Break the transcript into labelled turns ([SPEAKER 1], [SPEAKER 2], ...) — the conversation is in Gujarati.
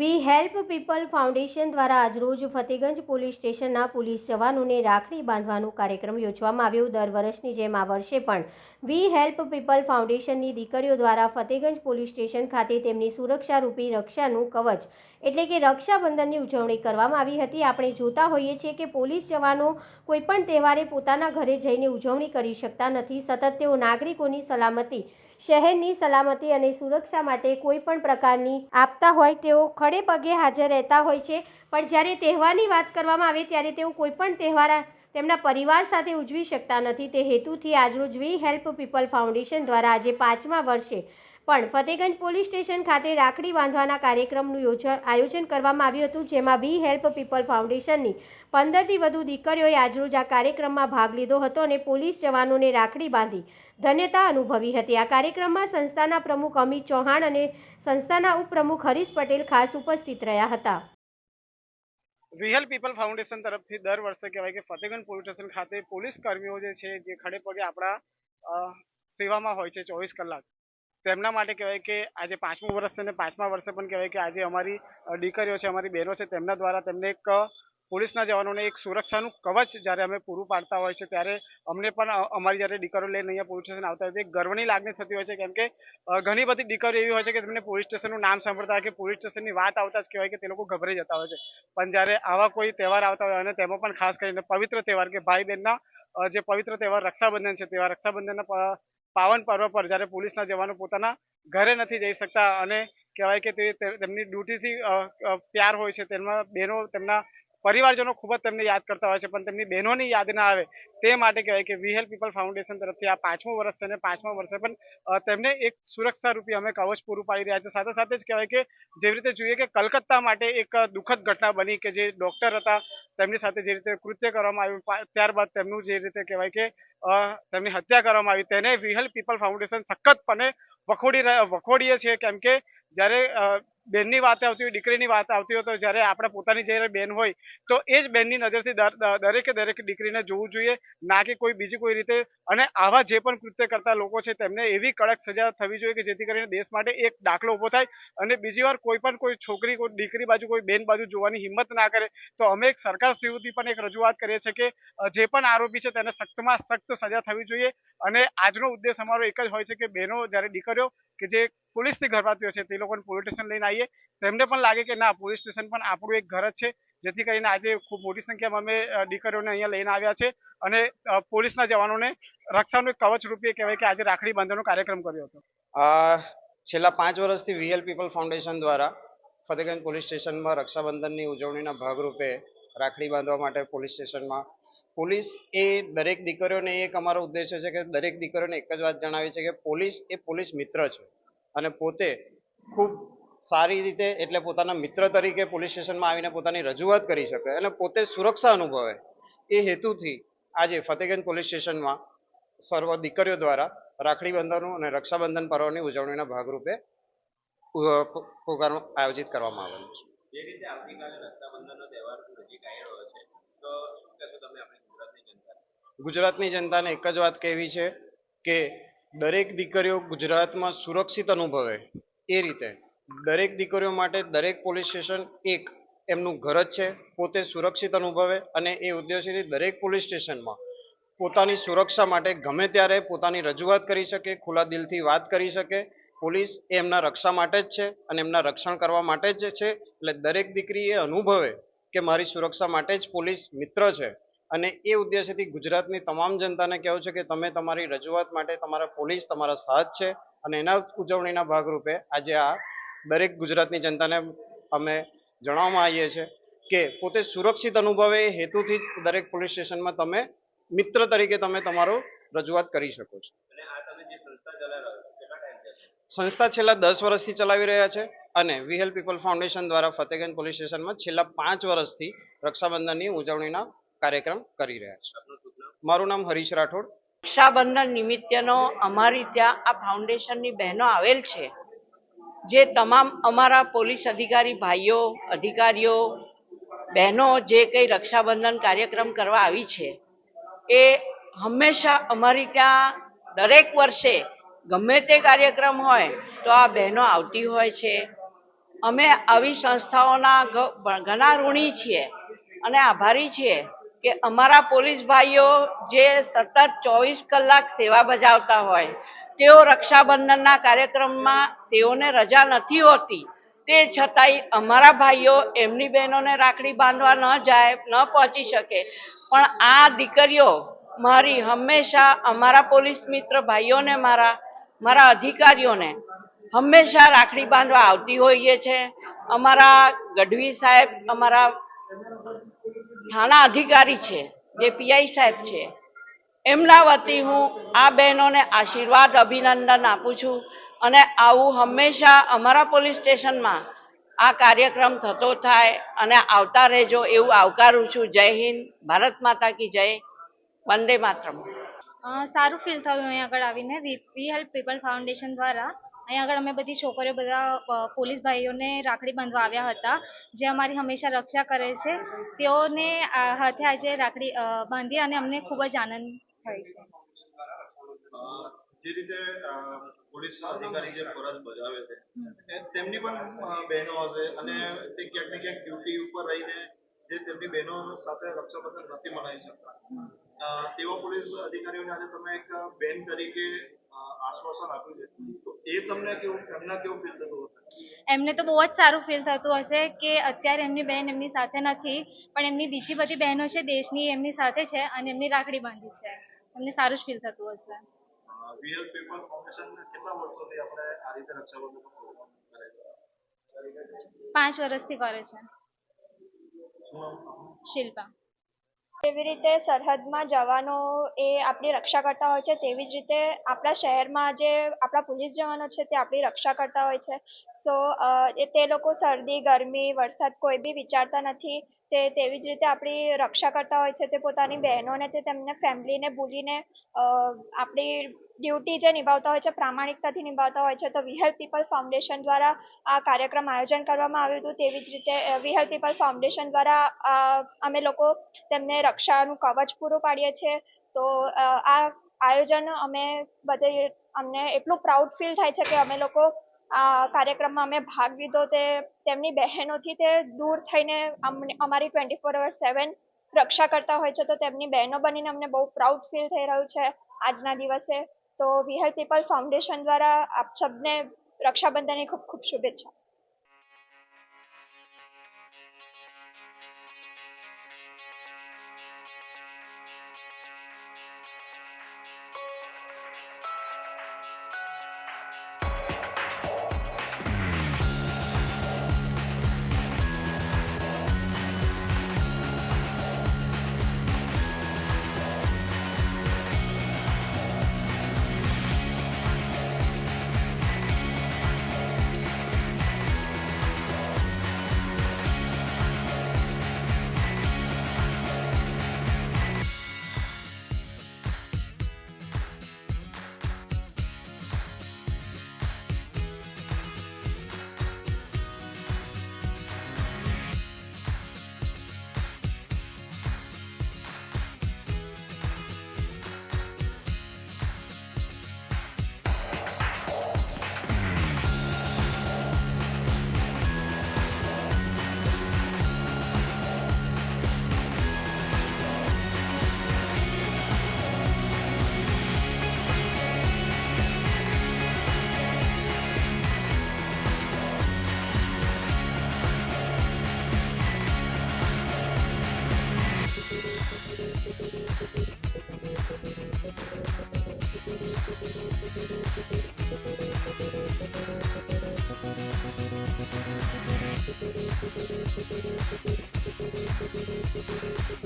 [SPEAKER 1] વી હેલ્પ પીપલ ફાઉન્ડેશન દ્વારા આજરોજ ફતેગંજ પોલીસ સ્ટેશનના પોલીસ જવાનોને રાખડી બાંધવાનો કાર્યક્રમ યોજવામાં આવ્યો. દર વર્ષની જેમ આ વર્ષે પણ વી હેલ્પ પીપલ ફાઉન્ડેશનની દીકરીઓ દ્વારા ફતેગંજ પોલીસ સ્ટેશન ખાતે તેમની સુરક્ષારૂપી રક્ષાનું કવચ એટલે કે રક્ષાબંધનની ઉજવણી કરવામાં આવી હતી. આપણે જોતા હોઈએ છીએ કે પોલીસ જવાનો કોઈપણ તહેવારે પોતાના ઘરે જઈને ઉજવણી કરી શકતા નથી. સતત તેઓ નાગરિકોની સલામતી શહેરની સલામતી અને સુરક્ષા માટે કોઈ પણ પ્રકારની આપતા હોય તેઓ ખડે પગે હાજર રહેતા હોય છે. પણ જ્યારે તહેવારની વાત કરવામાં આવે ત્યારે તેઓ કોઈ પણ તહેવાર તેમના પરિવાર સાથે ઉજવી શકતા નથી. તે હેતુથી આજરોજ વી હેલ્પ પીપલ ફાઉન્ડેશન દ્વારા આજે પાંચમા વર્ષે પણ ફતેગંજ પોલીસ સ્ટેશન ખાતે રાખડી બાંધવાના કાર્યક્રમનું યોજન આયોજન કરવામાં આવ્યું હતું, જેમાં વી હેલ્પ પીપલ ફાઉન્ડેશનની પંદરથી વધુ દીકરીઓએ આજરોજ આ કાર્યક્રમમાં ભાગ લીધો હતો અને પોલીસ જવાનોને રાખડી બાંધી ધન્યતા અનુભવી હતી. આ કાર્યક્રમમાં સંસ્થાના પ્રમુખ અમિત ચૌહાણ અને સંસ્થાના ઉપપ્રમુખ હરીશ પટેલ ખાસ ઉપસ્થિત રહ્યા હતા.
[SPEAKER 2] રિયલ પીપલ ફાઉન્ડેશન તરફથી દર વર્ષે કહેવાય કે ફતેગંજ પોલીસ સ્ટેશન ખાતે પોલીસ કર્મીઓ જે છે, જે ખડે પગે આપણા સેવામાં હોય છે ચોવીસ કલાક. તેમના માટે કહેવાય કે આજે પાંચમું વર્ષ છે ને પાંચમા વર્ષે પણ કહેવાય કે આજે અમારી દીકરીઓ છે, અમારી બહેનો છે, તેમના દ્વારા તેમને એક પોલીસના જવાનોને એક સુરક્ષાનું કવચ જ્યારે અમે પૂરું પાડતા હોય છે, ત્યારે અમને પણ અમારી જ્યારે દીકરો લઈને અહીંયા પોલીસ સ્ટેશન આવતા હોય ગર્વની લાગણી થતી હોય છે, કેમ કે ઘણી બધી દીકરીઓ એવી હોય છે કે તેમને પોલીસ સ્ટેશનનું નામ સાંભળતા હોય કે પોલીસ સ્ટેશનની વાત આવતા જ કહેવાય કે તે લોકો ગભરાઈ જતા હોય છે. પણ જ્યારે આવા કોઈ તહેવાર આવતા હોય અને તેમાં પણ ખાસ કરીને પવિત્ર તહેવાર કે ભાઈ બહેનના જે પવિત્ર તહેવાર રક્ષાબંધન છે, તેવા રક્ષાબંધનના પાવન પર્વ પર જ્યારે પોલીસના જવાનો પોતાના ઘરે નથી જઈ શકતા અને કહેવાય કે તે તેમની ડ્યુટીથી પ્યાર હોય છે તેમના બહેનો તેમના પરિવારજનો ખૂબ જ તેમને યાદ કરતા હોય છે, પણ તેમની બહેનોની યાદ ના આવે તે માટે કહેવાય કે વી હેલ્પ પીપલ ફાઉન્ડેશન તરફથી આ પાંચમું વર્ષ છે અને પાંચમા વર્ષે પણ તેમને એક સુરક્ષા રૂપી અમે કવચ પૂરું પાડી રહ્યા છે. સાથે સાથે જ કહેવાય કે જેવી રીતે જોઈએ કે કલકત્તા માટે એક દુઃખદ ઘટના બની કે જે ડોક્ટર હતા, તેમની સાથે જે રીતે કૃત્ય કરવામાં આવ્યું ત્યારબાદ તેમનું જે રીતે કહેવાય કે તેમની હત્યા કરવામાં આવી, તેને વિહલ પીપલ ફાઉન્ડેશન સખતપણે વખોડી વખોડીએ છીએ કેમ કે જ્યારે બેનની વાત આવતી હોય, દીકરીની વાત આવતી હોય, તો જ્યારે આપણે પોતાની જ્યારે બેન હોય, તો એ જ બેનની નજરથી દરેકે, દરેક દીકરીને જોવું જોઈએ, ના કે કોઈ બીજી કોઈ રીતે. અને આવા જે પણ કૃત્ય કરતા લોકો છે, તેમને એવી કડક સજા થવી જોઈએ કે જેથી કરીને દેશ માટે એક દાખલો ઊભો થાય. અને બીજી વાર કોઈ પણ કોઈ છોકરી, કોઈ દીકરી બાજુ, કોઈ બેન બાજુ જોવાની હિંમત ના કરે, તો અમે એક સરકાર સુધી પણ એક રજૂઆત કરીએ છીએ કે જે પણ આરોપી છે, તેને સખ્તમાં સખ્ત સજા થવી જોઈએ. અને આજનો ઉદ્દેશ અમારો એક જ હોય છે કે બહેનો જ્યારે દીકરીઓ કે જે પોલીસથી ગર્ભાતીઓ છે તે લોકોને પોલીસ સ્ટેશન લઈને આવીએ. તેમને પણ લાગે કે ના પોલીસ સ્ટેશન પણ આપણું એક ઘર જ છે, જેથી કરીને આજે ખૂબ મોટી સંખ્યામાં અમે દીકરીઓને અહીંયા લઈને આવ્યા છે અને પોલીસના જવાનોને રક્ષાનું એક કવચ રૂપે કહેવાય કે આજે રાખડી બાંધવાનો કાર્યક્રમ કર્યો હતો.
[SPEAKER 3] છેલ્લા પાંચ વર્ષથી વીએલ પીપલ ફાઉન્ડેશન દ્વારા ફતેગંજ પોલીસ સ્ટેશનમાં રક્ષાબંધનની ઉજવણીના ભાગરૂપે રાખડી બાંધવા માટે પોલીસ સ્ટેશનમાં પોલીસ એ દરેક દીકરીઓને એક અમારો ઉદ્દેશ્ય છે કે દરેક દીકરીઓને એક જ વાત જણાવી છે કે પોલીસ એ પોલીસ મિત્ર છે અને પોતે ખૂબ સારી રીતે એટલે પોતાના મિત્ર તરીકે પોલીસ સ્ટેશનમાં આવીને પોતાની રજૂઆત કરી શકે અને પોતે સુરક્ષા અનુભવે એ હેતુથી આજે ફતેગંજ પોલીસ સ્ટેશનમાં સર્વ દીકરીઓ દ્વારા રાખડી બંધનનું અને રક્ષાબંધન પર્વની ઉજવણીના ભાગરૂપે પ્રોગ્રામ આયોજિત કરવામાં આવેલો છે
[SPEAKER 4] જે રીતે આવતીકાલે રક્ષાબંધનનો તહેવાર નજીક આવી રહ્યો છે તો શું કહેશો તમે આપણી ગુજરાતની જનતાને
[SPEAKER 3] ગુજરાતની જનતાને એક જ વાત કહેવી છે કે દરેક દીકરીઓ ગુજરાતમાં સુરક્ષિત અનુભવે એ રીતે દરેક દીકરીઓ માટે દરેક પોલીસ સ્ટેશન એક એમનું ઘર જ છે, પોતે સુરક્ષિત અનુભવે અને એ ઉદ્દેશ્યથી દરેક પોલીસ સ્ટેશનમાં પોતાની સુરક્ષા માટે ગમે ત્યારે પોતાની રજૂઆત કરી શકે, ખુલ્લા દિલથી વાત કરી શકે. પોલીસ એ એમના રક્ષા માટે જ છે અને એમના રક્ષણ કરવા માટે જ છે. એટલે દરેક દીકરી એ અનુભવે કે મારી સુરક્ષા માટે જ પોલીસ મિત્ર છે. અને એ ઉદ્દેશ્યથી ગુજરાતની તમામ જનતાને કહેવું છે કે તમે તમારી રજૂઆત માટે તમારા પોલીસ તમારા સાથ છે અને એના ઉજવણીના ભાગરૂપે આજે આ દરેક ગુજરાતની જનતાને અમે જણાવવામાં આવીએ છીએ કે પોતે સુરક્ષિત અનુભવે એ હેતુથી દરેક પોલીસ સ્ટેશનમાં તમે મિત્ર તરીકે તમે તમારું રજૂઆત કરી શકો છો.
[SPEAKER 4] સંસ્થા છે
[SPEAKER 3] છેલ્લા દસ વર્ષથી ચલાવી રહ્યા છે અને વી હેલ્પ પીપલ ફાઉન્ડેશન દ્વારા ફતેગંજ પોલીસ સ્ટેશનમાં છેલ્લા પાંચ વર્ષથી રક્ષાબંધનની ઉજવણીના કાર્યક્રમ કરી રહ્યા છે. મારું નામ હરીશ રાઠોડ.
[SPEAKER 5] રક્ષાબંધન નિમિત્તેનો અમારી ત્યાં આ ફાઉન્ડેશનની બહેનો આવેલ છે, જે તમામ અમારા પોલીસ અધિકારી ભાઈઓ, અધિકારીઓ, બહેનો જે કંઈ રક્ષાબંધન કાર્યક્રમ કરવા આવી છે, એ હંમેશા અમારી ત્યાં દરેક વર્ષે ગમે તે કાર્યક્રમ હોય તો આ બહેનો આવતી હોય છે. અમે આવી સંસ્થાઓના ઘણા ઋણી છીએ અને આભારી છીએ કે અમારા પોલીસ ભાઈઓ જે સતત ચોવીસ કલાક સેવા બજાવતા હોય, તેઓ રક્ષાબંધનના કાર્યક્રમમાં તેઓને રજા નથી હોતી. તે છતાંય અમારા ભાઈઓ એમની બહેનોને રાખડી બાંધવા ન જાય, ન પહોંચી શકે. પણ આ દીકરીઓ મારી હંમેશા અમારા પોલીસ મિત્ર ભાઈઓને, મારા મારા અધિકારીઓને હંમેશા રાખડી બાંધવા આવતી હોઈએ છે. અમારા ગઢવી સાહેબ, અમારા થાણા અધિકારી છે, જે પીઆઈ સાહેબ છે. એમના વતી હું આ બહેનોને આશીર્વાદ, અભિનંદન આપું છું અને આવું હંમેશા અમારા પોલીસ સ્ટેશનમાં આ કાર્યક્રમ થતો થાય અને આવતા રહેજો એવું આવકારું છું. જય હિન્દ, ભારત માતા કી જય. વંદે માતરમ.
[SPEAKER 6] સારું ફીલ થયું અહીં આગળ આવીને. વી હેલ્પ પીપલ ફાઉન્ડેશન દ્વારા. અહીં આગળ અમે બધી છોકરીઓ, બધા પોલીસ ભાઈઓને રાખડી બાંધવા આવ્યા હતા, જે અમારી હંમેશા રક્ષા કરે છે. તેઓને હાથે આજે રાખડી બાંધી અને અમને ખૂબ જ આનંદ થાય છે.
[SPEAKER 4] તેમની પણ બહેનો હશે અને તે ક્યાંક ને ક્યાંક ડ્યુટી ઉપર રહીને જે તેમની બહેનો સાથે રક્ષાબંધન નથી મનાવી શકતા. તેવા પોલીસ અધિકારીઓને આજે તમે એક બેન તરીકે આશ્વાસન આપ્યું છે. તો એ તમને કેવું એમના કેવું ફીલ થતું હશે?
[SPEAKER 6] એમને તો બહુ જ સારું ફીલ થતું હશે કે અત્યારે એમની બહેન એમની સાથે નથી પણ એમની બીજી બધી બહેનો છે દેશની એમની સાથે છે અને એમની રાખડી બાંધી છે. એમને સારું જ ફીલ થતું હશે.
[SPEAKER 4] વીએલ પેપર ફાઉન્ડેશન કેટલા વર્ષોથી આપણે આ રીતે રક્ષાબંધન પ્રોગ્રામ કરે છે?
[SPEAKER 6] પાંચ વર્ષથી કરે છે? શિલ્પા.
[SPEAKER 7] જેવી રીતે સરહદમાં જવાનો એ આપણી રક્ષા કરતા હોય છે, તેવી જ રીતે આપણા શહેરમાં જે આપણા પોલીસ જવાનો છે તે આપણી રક્ષા કરતા હોય છે. સો તે લોકો શરદી, ગરમી, વરસાદ કોઈ બી વિચારતા નથી. તે તેવી જ રીતે આપણી રક્ષા કરતા હોય છે તે પોતાની બહેનોને તે તેમને ફેમિલીને ભૂલીને આપણી ડ્યુટી જે નિભાવતા હોય છે, પ્રામાણિકતાથી નિભાવતા હોય છે, તો વી હેલ્પ પીપલ ફાઉન્ડેશન દ્વારા આ કાર્યક્રમ આયોજન કરવામાં આવ્યું હતું. તેવી જ રીતે વી હેલ્પ પીપલ ફાઉન્ડેશન દ્વારા અમે લોકો તેમને રક્ષાનું કવચ પૂરું પાડીએ છીએ. તો આ આયોજન અમે બધે અમને એટલું પ્રાઉડ ફીલ થાય છે કે અમે લોકો આ કાર્યક્રમમાં અમે ભાગ લીધો તે તેમની બહેનોથી તે દૂર થઈને અમારી ટ્વેન્ટી ફોર અવર સેવન રક્ષા કરતા હોય છે, તો તેમની બહેનો બનીને અમને બહુ પ્રાઉડ ફીલ થઈ રહ્યું છે આજના દિવસે. તો વી હેલ્પ પીપલ ફાઉન્ડેશન દ્વારા આપ સબને રક્ષાબંધનની ખૂબ ખૂબ શુભેચ્છા.